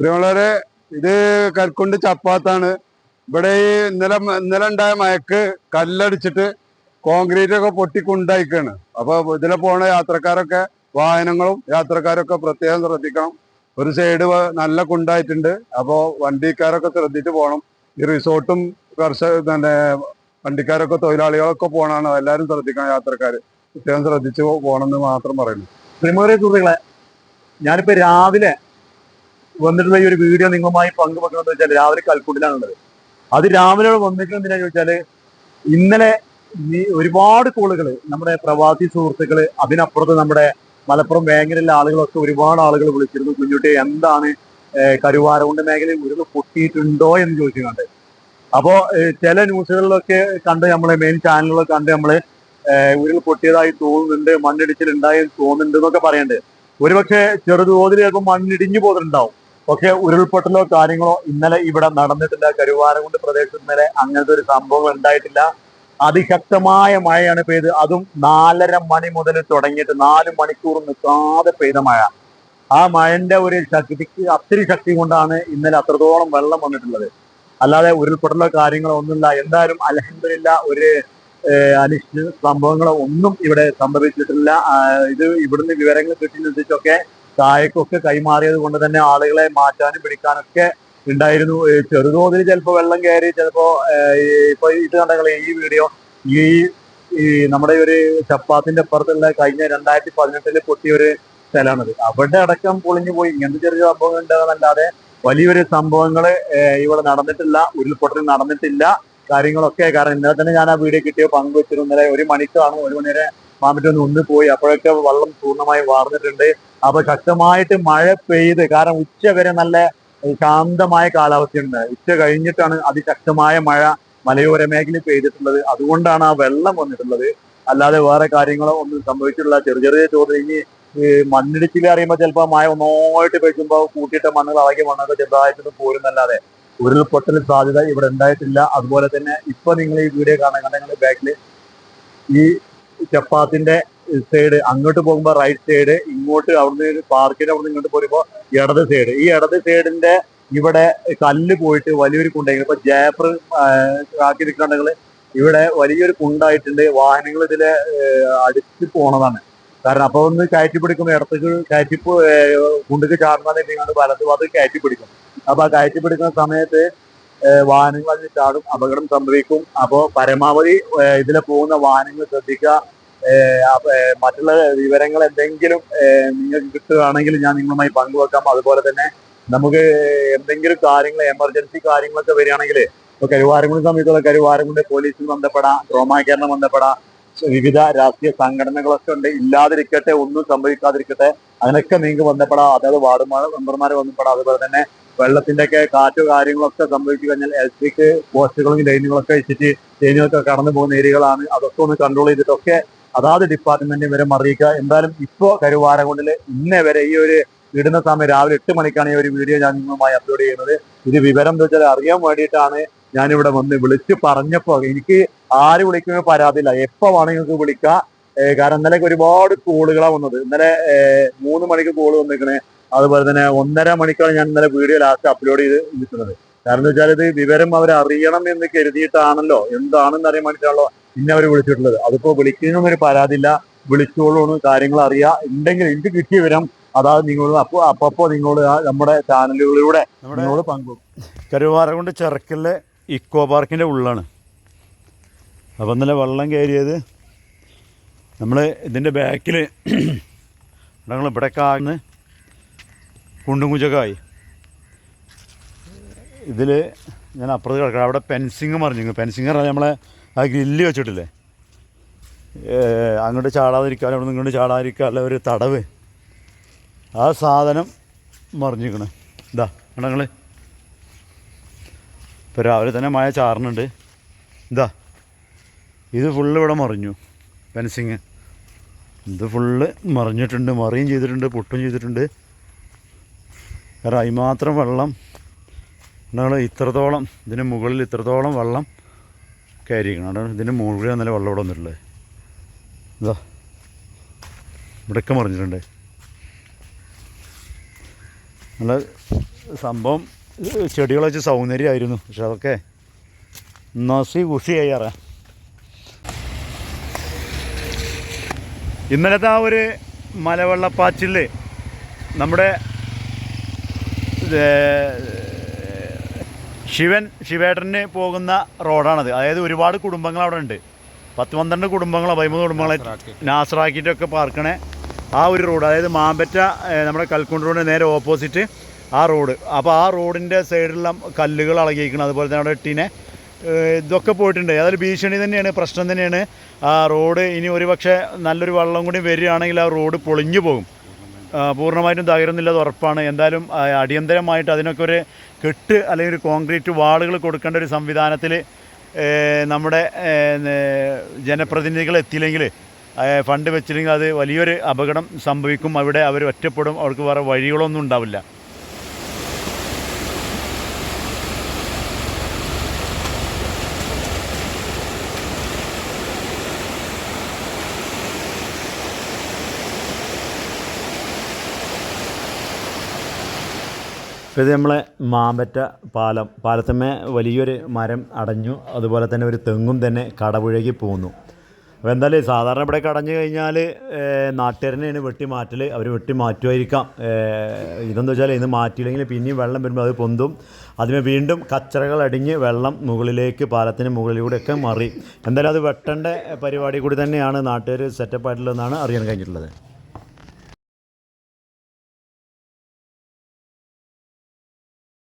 പ്രിയമുള്ളവരെ ഇത് കൽക്കുണ്ട് ചപ്പാത്താണ്. ഇവിടെ ഈ ഇന്നലെ ഇന്നലെ ഉണ്ടായ മയക്ക് കല്ലടിച്ചിട്ട് കോൺക്രീറ്റ് ഒക്കെ പൊട്ടിക്കുണ്ടായിക്കാണ് അപ്പൊ ഇതിലെ പോണ യാത്രക്കാരൊക്കെ വാഹനങ്ങളും യാത്രക്കാരൊക്കെ പ്രത്യേകം ശ്രദ്ധിക്കണം. ഒരു സൈഡ് നല്ല കുണ്ടായിട്ടുണ്ട്. അപ്പോ വണ്ടിക്കാരൊക്കെ ശ്രദ്ധിച്ച് പോകണം ഈ റിസോർട്ടും കർഷക പിന്നെ വണ്ടിക്കാരൊക്കെ തൊഴിലാളികളൊക്കെ പോകണമാണ് എല്ലാവരും ശ്രദ്ധിക്കണം യാത്രക്കാർ പ്രത്യേകം ശ്രദ്ധിച്ച് പോകണം എന്ന് മാത്രം പറയുന്നു. പ്രിമോറിയ സുഹൃത്തുക്കളെ ഞാനിപ്പോ രാവിലെ വന്നിട്ടുള്ള ഈ ഒരു വീഡിയോ നിങ്ങളുമായി പങ്കുവെക്കണമെന്ന് വെച്ചാൽ രാവിലെ കൽക്കുട്ടിലാണുള്ളത്. അത് രാവിലെ വന്നിട്ടുണ്ടെന്ന് ചോദിച്ചാൽ ഇന്നലെ ഒരുപാട് കോളുകൾ നമ്മുടെ പ്രവാസി സുഹൃത്തുക്കൾ അതിനപ്പുറത്ത് നമ്മുടെ മലപ്പുറം മേഖലയിലെ ആളുകളൊക്കെ ഒരുപാട് ആളുകൾ വിളിച്ചിരുന്നു. കുഞ്ഞുട്ടി എന്താണ് കരുവാരകുണ്ട് മേഖലയിൽ ഉരുൾ പൊട്ടിയിട്ടുണ്ടോ എന്ന് ചോദിച്ചുകൊണ്ട് അപ്പോ ചില ന്യൂസുകളിലൊക്കെ കണ്ട് നമ്മളെ മെയിൻ ചാനലുകളൊക്കെ കണ്ട് നമ്മൾ ഉരുൾ പൊട്ടിയതായി തോന്നുന്നുണ്ട് മണ്ണിടിച്ചിൽ ഉണ്ടായി തോന്നുന്നുണ്ട് എന്നൊക്കെ പറയുന്നുണ്ട് ഒരുപക്ഷെ ചെറുതോതിൽ ചിലപ്പോൾ മണ്ണിടിഞ്ഞു പോയിട്ടുണ്ടാവും. പക്ഷെ ഉരുൾപൊട്ടലോ കാര്യങ്ങളോ ഇന്നലെ ഇവിടെ നടന്നിട്ടില്ല. കരുവാരകുണ്ട് പ്രദേശത്ത് ഇന്നലെ അങ്ങനത്തെ ഒരു സംഭവം ഉണ്ടായിട്ടില്ല. അതിശക്തമായ മഴയാണ് പെയ്ത്. അതും നാലര മണി മുതൽ തുടങ്ങിയിട്ട് നാല് മണിക്കൂർ നിൽക്കാതെ പെയ്ത മഴ. ആ മഴന്റെ ഒരു ശക്തിക്ക് അത്തിരി ശക്തി കൊണ്ടാണ് ഇന്നലെ അത്രത്തോളം വെള്ളം വന്നിട്ടുള്ളത്. അല്ലാതെ ഉരുൾപൊട്ടലോ കാര്യങ്ങളോ ഒന്നുമില്ല. എന്തായാലും അലഹമില്ല ഒരു അനിശ്ചിത സംഭവങ്ങളോ ഒന്നും ഇവിടെ സംഭവിച്ചിട്ടില്ല. ഇത് ഇവിടുന്ന് വിവരങ്ങൾ കിട്ടിയെത്തിച്ചൊക്കെ താഴേക്കൊക്കെ കൈമാറിയത് കൊണ്ട് തന്നെ ആളുകളെ മാറ്റാനും പിടിക്കാനൊക്കെ ഉണ്ടായിരുന്നു. ചെറുതോതിൽ ചിലപ്പോൾ വെള്ളം കയറി ചിലപ്പോ ഇപ്പൊ ഇത് കണ്ടെങ്കിൽ ഈ വീഡിയോ? ഈ ഈ നമ്മുടെ ഒരു ചപ്പാത്തിന്റെ അപ്പുറത്തുള്ള കഴിഞ്ഞ രണ്ടായിരത്തി പതിനെട്ടിൽ പൊട്ടിയ ഒരു സ്ഥലമാണത്. അവിടെ അടക്കം പൊളിഞ്ഞു പോയി. ഇങ്ങനത്തെ ചെറിയ സംഭവങ്ങൾ ഉണ്ടാകുന്നല്ലാതെ വലിയൊരു സംഭവങ്ങൾ ഇവിടെ നടന്നിട്ടില്ല. ഉരുൾപൊട്ടൽ നടന്നിട്ടില്ല. കാര്യങ്ങളൊക്കെ. കാരണം ഇന്നലെ തന്നെ ഞാൻ ആ വീഡിയോ കിട്ടിയ പങ്കുവെച്ചിരുന്നു. ഇന്നലെ ഒരു മണിക്കാണ് ഒരു മണി വരെ മാമിറ്റൊന്ന് ഒന്ന് പോയി. അപ്പോഴൊക്കെ വെള്ളം പൂർണമായി വാർന്നിട്ടുണ്ട്. അപ്പൊ ശക്തമായിട്ട് മഴ പെയ്ത് കാരണം ഉച്ച വരെ നല്ല ശാന്തമായ കാലാവസ്ഥയുണ്ട്. ഉച്ച കഴിഞ്ഞിട്ടാണ് അതിശക്തമായ മഴ മലയോര മേഖലയിൽ പെയ്തിട്ടുള്ളത്. അതുകൊണ്ടാണ് ആ വെള്ളം വന്നിട്ടുള്ളത്. അല്ലാതെ വേറെ കാര്യങ്ങളോ ഒന്നും സംഭവിച്ചിട്ടില്ല. ചെറിയ ചെറിയ ചോദ്യം ഇനി മണ്ണിടിച്ചിൽ അറിയുമ്പോൾ ചിലപ്പോൾ മഴ ഒന്നോട്ട് പെയ്യുമ്പോൾ കൂട്ടിയിട്ട മണ്ണുകൾ അളകി മണ്ണൊക്കെ ചെറുതായിട്ടൊന്നും പോരുന്നല്ലാതെ ഉരുൾപൊട്ടൽ സാധ്യത ഇവിടെ ഉണ്ടായിട്ടില്ല. അതുപോലെ തന്നെ ഇപ്പൊ നിങ്ങൾ ഈ വീഡിയോ കാണാൻ കണ്ടെങ്കിൽ ബാക്കിൽ ഈ ചപ്പാത്തിന്റെ സൈഡ് അങ്ങോട്ട് പോകുമ്പോൾ റൈറ്റ് സൈഡ് ഇങ്ങോട്ട് അവിടുന്ന് പാർക്കിന് അവിടുന്ന് ഇങ്ങോട്ട് പോരുമ്പോൾ ഇടത് സൈഡ് ഈ ഇടത് സൈഡിന്റെ ഇവിടെ കല്ല് പോയിട്ട് വലിയൊരു കുണ്ടെങ്കിൽ ഇപ്പൊ ജാപ്പർ ആക്കി നിൽക്കണ്ടെങ്കിൽ ഇവിടെ വലിയൊരു കുണ്ടായിട്ടുണ്ട്. വാഹനങ്ങൾ ഇതിലെ അടിച്ചു പോണതാണ്. കാരണം അപ്പൊ ഒന്ന് കയറ്റി പിടിക്കുമ്പോൾ ഇടത്തേക്ക് കയറ്റി കുണ്ടക്ക് ചാടുന്നതാണ് വലത്ത് ഭാഗത്ത് കയറ്റി പിടിക്കും. അപ്പൊ ആ കയറ്റി പിടിക്കുന്ന സമയത്ത് വാഹനങ്ങൾ അതിൽ ചാടും അപകടം സംഭവിക്കും. അപ്പോ പരമാവധി ഇതിൽ പോകുന്ന വാഹനങ്ങൾ ശ്രദ്ധിക്കുക. മറ്റുള്ള വിവരങ്ങൾ എന്തെങ്കിലും നിങ്ങൾക്ക് കിട്ടുകയാണെങ്കിൽ ഞാൻ നിങ്ങളുമായി പങ്കുവെക്കാം. അതുപോലെ തന്നെ നമുക്ക് എന്തെങ്കിലും കാര്യങ്ങൾ എമർജൻസി കാര്യങ്ങളൊക്കെ വരികയാണെങ്കിൽ ഇപ്പൊ കരുവാരംകുണ്ട് സമയത്തുള്ള കരുവാരംകുണ്ട് പോലീസിൽ ബന്ധപ്പെടാം ട്രോമാ കേരളം ബന്ധപ്പെടാം. വിവിധ രാഷ്ട്രീയ സംഘടനകളൊക്കെ ഉണ്ട്. ഇല്ലാതിരിക്കട്ടെ ഒന്നും സംഭവിക്കാതിരിക്കട്ടെ അതിനൊക്കെ നിങ്ങൾക്ക് ബന്ധപ്പെടാം. അതായത് വാർഡുമാർ മെമ്പർമാരെ ബന്ധപ്പെടാം. അതുപോലെ തന്നെ വെള്ളത്തിന്റെ ഒക്കെ കാറ്റോ കാര്യങ്ങളൊക്കെ സംഭവിച്ചു കഴിഞ്ഞാൽ ഇലക്ട്രിക് പോസ്റ്റുകളും ലൈനുകളൊക്കെ വെച്ചിട്ട് ലൈനുകളൊക്കെ കടന്നു പോകുന്ന ഏരിയകളാണ്. അതൊക്കെ ഒന്ന് കൺട്രോൾ ചെയ്തിട്ടൊക്കെ അതാത് ഡിപ്പാർട്ട്മെന്റ് വരെ അറിയിക്കുക എന്തായാലും ഇപ്പോ കരുവാരകൊണ്ടിൽ ഇന്നേ വരെ ഈ ഒരു ഇടുന്ന സമയം രാവിലെ എട്ട് മണിക്കാണ് ഈ ഒരു വീഡിയോ ഞാൻ നിങ്ങളുമായി അപ്ലോഡ് ചെയ്യുന്നത്. ഇത് വിവരം എന്താ വെച്ചാൽ അറിയാൻ വേണ്ടിയിട്ടാണ് ഞാനിവിടെ വന്ന് വിളിച്ച് പറഞ്ഞപ്പോ എനിക്ക് ആര് വിളിക്കുന്ന പരാതിയില്ല. എപ്പോ വേണമെങ്കിൽ നിങ്ങൾക്ക് വിളിക്കാം. കാരണം ഇന്നലെ ഒരുപാട് കോളുകളാണ് വന്നത്. ഇന്നലെ മൂന്ന് മണിക്ക് കോൾ വന്നിരിക്കണേ അതുപോലെ തന്നെ ഒന്നര മണിക്കാണ് ഞാൻ ഇന്നലെ വീഡിയോ ലാസ്റ്റ് അപ്ലോഡ് ചെയ്ത് നിൽക്കുന്നത്. കാരണം എന്ന് വെച്ചാൽ ഇത് വിവരം അവർ അറിയണം എന്ന് കരുതിയിട്ടാണല്ലോ. എന്താണെന്ന് അറിയാൻ വേണ്ടിയിട്ടാണല്ലോ പിന്നെ അവർ വിളിച്ചിട്ടുള്ളത്. അതിപ്പോ വിളിക്കുന്നൊരു പരാതിയില്ല വിളിച്ചോളൂ കാര്യങ്ങൾ അറിയാ. ഉണ്ടെങ്കിൽ എനിക്ക് കിട്ടിയ വിവരം അതായത് നിങ്ങളോട് അപ്പോ അപ്പപ്പോ നിങ്ങളോട് ആ നമ്മുടെ ചാനലുകളിലൂടെ നിങ്ങളോട് പങ്കുവെക്കും. കരുവാരകുണ്ട് ചെറുക്കലിലെ ഇക്കോ പാർക്കിന്റെ ഉള്ളാണ്. അപ്പോൾ ഇന്നലെ വെള്ളം കയറിയത് നമ്മൾ ഇതിന്റെ ബാക്കിൽ ഞങ്ങൾ ഇവിടെ കാന്ന് കുണ്ടും കുഞ്ചൊക്കെയായി ഇതിൽ ഞാൻ അപ്പുറത്ത് കിടക്കണം അവിടെ പെൻസിങ് മറിഞ്ഞു പെൻസിങ് പറഞ്ഞാൽ നമ്മളെ ആ ഗ്രില്ല് വെച്ചിട്ടില്ലേ? അങ്ങോട്ട് ചാടാതിരിക്കാൻ അവിടെ നിന്ന് ഇങ്ങോട്ട് ചാടാതിരിക്കാനുള്ള ഒരു തടവ്. ആ സാധനം മറിഞ്ഞിരിക്കണ്. ഇതാ കണ്ടങ്ങൾ ഇപ്പോൾ രാവിലെ തന്നെ മഴ ചാറുന്നുണ്ട് ഇതാ ഇത് ഫുള്ള് ഇവിടെ മറിഞ്ഞു പെൻസിങ് ഇത് ഫുള്ള് മറിഞ്ഞിട്ടുണ്ട് മറിയും ചെയ്തിട്ടുണ്ട് പൊട്ടും ചെയ്തിട്ടുണ്ട്. കാരണം അതിമാത്രം വെള്ളം. നിങ്ങൾ ഇത്രത്തോളം ഇതിന് മുകളിൽ ഇത്രത്തോളം വെള്ളം കയറിയിരിക്കണം. അതാണ് ഇതിന് മുകളിൽ നല്ല വെള്ളം ഇവിടെ വന്നിട്ടുള്ളത് ഇതാ. ഇവിടെയൊക്കെ മറിഞ്ഞിട്ടുണ്ട്. നല്ല സംഭവം ചെടികൾ വെച്ച് സൗന്ദര്യമായിരുന്നു. പക്ഷെ അതൊക്കെ നസി കുഷിയായി അറിയാം. ഇന്നലത്തെ ആ ഒരു മലവെള്ളപ്പാച്ചിൽ നമ്മുടെ ശിവൻ ശിവേട്ടന് പോകുന്ന റോഡാണത്. അതായത് ഒരുപാട് കുടുംബങ്ങൾ അവിടെ ഉണ്ട്. പത്ത് പന്ത്രണ്ട് കുടുംബങ്ങളോ പതിമൂന്ന് കുടുംബങ്ങളോ നാസറാക്കിയിട്ടൊക്കെ പാർക്കണേ ആ ഒരു റോഡ്. അതായത് മാമ്പറ്റ നമ്മുടെ കൽക്കുണ്ട് റോഡിന് നേരെ ഓപ്പോസിറ്റ് ആ റോഡ്. അപ്പോൾ ആ റോഡിന്റെ സൈഡിലുള്ള കല്ലുകൾ അളകിയിരിക്കണം അതുപോലെ തന്നെ അവിടെ ഇട്ടിനെ ഇതൊക്കെ പോയിട്ടുണ്ട്. അതായത് ഭീഷണി തന്നെയാണ് പ്രശ്നം തന്നെയാണ്. ആ റോഡ് ഇനി ഒരു പക്ഷേ നല്ലൊരു വെള്ളം കൂടി വരികയാണെങ്കിൽ ആ റോഡ് പൊളിഞ്ഞു പോകും. പൂർണമായിട്ടും തകരുന്നില്ലത് ഉറപ്പാണ്. എന്തായാലും അടിയന്തരമായിട്ട് അതിനൊക്കെ ഒരു കെട്ട് അല്ലെങ്കിൽ ഒരു കോൺക്രീറ്റ് വാളുകൾ കൊടുക്കേണ്ട ഒരു സംവിധാനത്തിൽ നമ്മുടെ ജനപ്രതിനിധികൾ എത്തിയില്ലെങ്കിൽ ഫണ്ട് വെച്ചില്ലെങ്കിൽ അത് വലിയൊരു അപകടം സംഭവിക്കും. അവിടെ അവർ ഒറ്റപ്പെടും. അവർക്ക് വേറെ വഴികളൊന്നും ഉണ്ടാവില്ല. ഇത് നമ്മളെ മാമ്പറ്റ പാലം പാലത്തമ്മേ വലിയൊരു മരം അടഞ്ഞു. അതുപോലെ തന്നെ ഒരു തെങ്ങും തന്നെ കടപുഴകി പോന്നു. അപ്പോൾ എന്തായാലും സാധാരണ ഇവിടെ കടഞ്ഞു കഴിഞ്ഞാൽ നാട്ടുകാരനെയാണ് വെട്ടി മാറ്റൽ അവർ വെട്ടി മാറ്റുമായിരിക്കാം. ഇതെന്ന് വെച്ചാൽ ഇത് മാറ്റിയില്ലെങ്കിൽ പിന്നെയും വെള്ളം വരുമ്പോൾ അത് പൊന്തും. അതിന് വീണ്ടും കച്ചറകൾ അടിഞ്ഞ് വെള്ളം മുകളിലേക്ക് പാലത്തിന് മുകളിലൂടെയൊക്കെ മാറി. എന്തായാലും അത് വെട്ടേണ്ട പരിപാടി കൂടി തന്നെയാണ് നാട്ടുകാർ സെറ്റപ്പ് ആയിട്ടുള്ളതെന്നാണ് അറിയാൻ കഴിഞ്ഞിട്ടുള്ളത്.